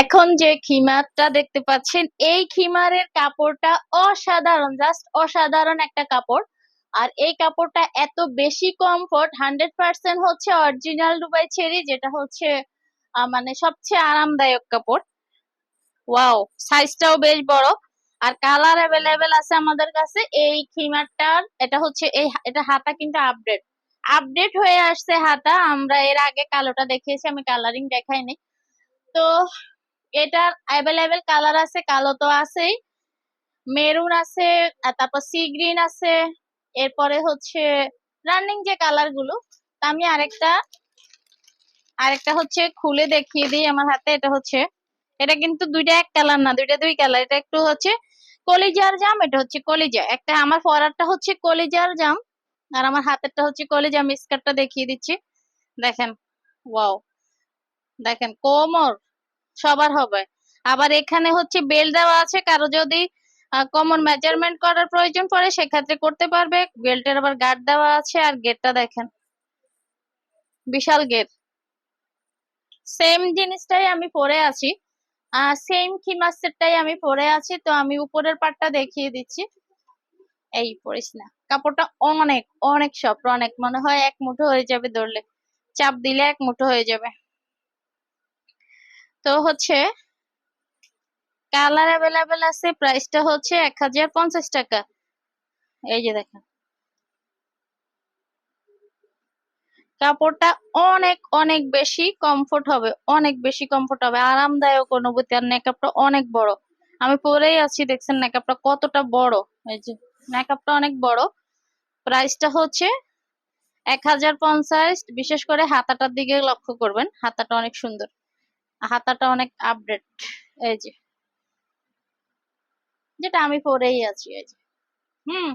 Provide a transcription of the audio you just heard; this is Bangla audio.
এখন যে খিমারটা দেখতে পাচ্ছেন, এই খিমারের কাপড়টা অসাধারণ জাস্ট অসাধারণ একটা কাপড়। আর এই কাপড়টা এত বেশি কমফোর্ট হান্ড্রেড পার্সেন্ট হচ্ছে অরিজিনাল দুবাই চেরি যেটা হচ্ছে মানে সবচেয়ে আরামদায়ক কাপড়। ওয়াও সাইজটাও বেশ বড়। আর কালার অ্যাভেলেবেল আছে আমাদের কাছে, এই খিমারটার, এটা হচ্ছে, এই এটা হাতা কিন্তু আপডেট আপডেট হয়ে আসছে হাতা, আমরা এর আগে কালোটা দেখিয়েছি, আমি কালারিং দেখাইনি। তো এটার অ্যাভেলেবেল কালার আছে, কালো তো আছেই। মেরুন আছে তারপর সি গ্রিন আছে। এরপরে হচ্ছে রানিং যে কালারগুলো আমি আরেকটা আরেকটা হচ্ছে খুলে দেখিয়ে দিই আমার হাতে, এটা হচ্ছে, এটা কিন্তু দুইটা এক কালার না, দুইটা দুই কালার এটা একটু হচ্ছে কলিজার জাম, এটা হচ্ছে কলিজা। একটা আমার ফরারটা হচ্ছে কলিজার জাম, আর আমার হাতেরটা হচ্ছে কলিজা। আমি স্কার্টটা দেখিয়ে দিচ্ছি। দেখেন ওয়াও দেখেন, কোমর সবার হবে। আবার এখানে হচ্ছে বেল দেওয়া আছে, কারও যদি কমন মেজারমেন্ট করার প্রয়োজন পড়ে, সেক্ষেত্রে করতে পারবে। বেল্টের আবার গার্ড দেওয়া আছে, আর গেটটা দেখেন। বিশাল গেট সেম জিনিসটাই আমি পরে আছি। সেম খিমার সেটটাই আমি পরে আছি, তো আমি উপরের পার্টটা দেখিয়ে দিচ্ছি। এই পরিস না। কাপড়টা অনেক অনেক সফট অনেক মনে হয় এক মুঠো হয়ে যাবে ধরলে চাপ দিলে এক মুঠো হয়ে যাবে। তো হচ্ছে কালার অ্যাভেলেবেল আছে, প্রাইসটা হচ্ছে এক হাজার পঞ্চাশ টাকা। এই যে দেখেন। কাপড়টা অনেক অনেক বেশি কমফোর্ট হবে, অনেক বেশি কমফোর্ট হবে। আরামদায়ক অনুভূতি, আর নেকআপটা অনেক বড়। আমি পরেই আছি, দেখছেন নেকআপটা কতটা বড়। এই যে নেকআপটা অনেক বড়। প্রাইসটা হচ্ছে এক হাজার পঞ্চাশ, বিশেষ করে হাতাটার দিকে লক্ষ্য করবেন, হাতাটা অনেক সুন্দর। হাতাটা অনেক আপডেট এই যে। যেটা আমি পরেই আছি এই যে। হুম।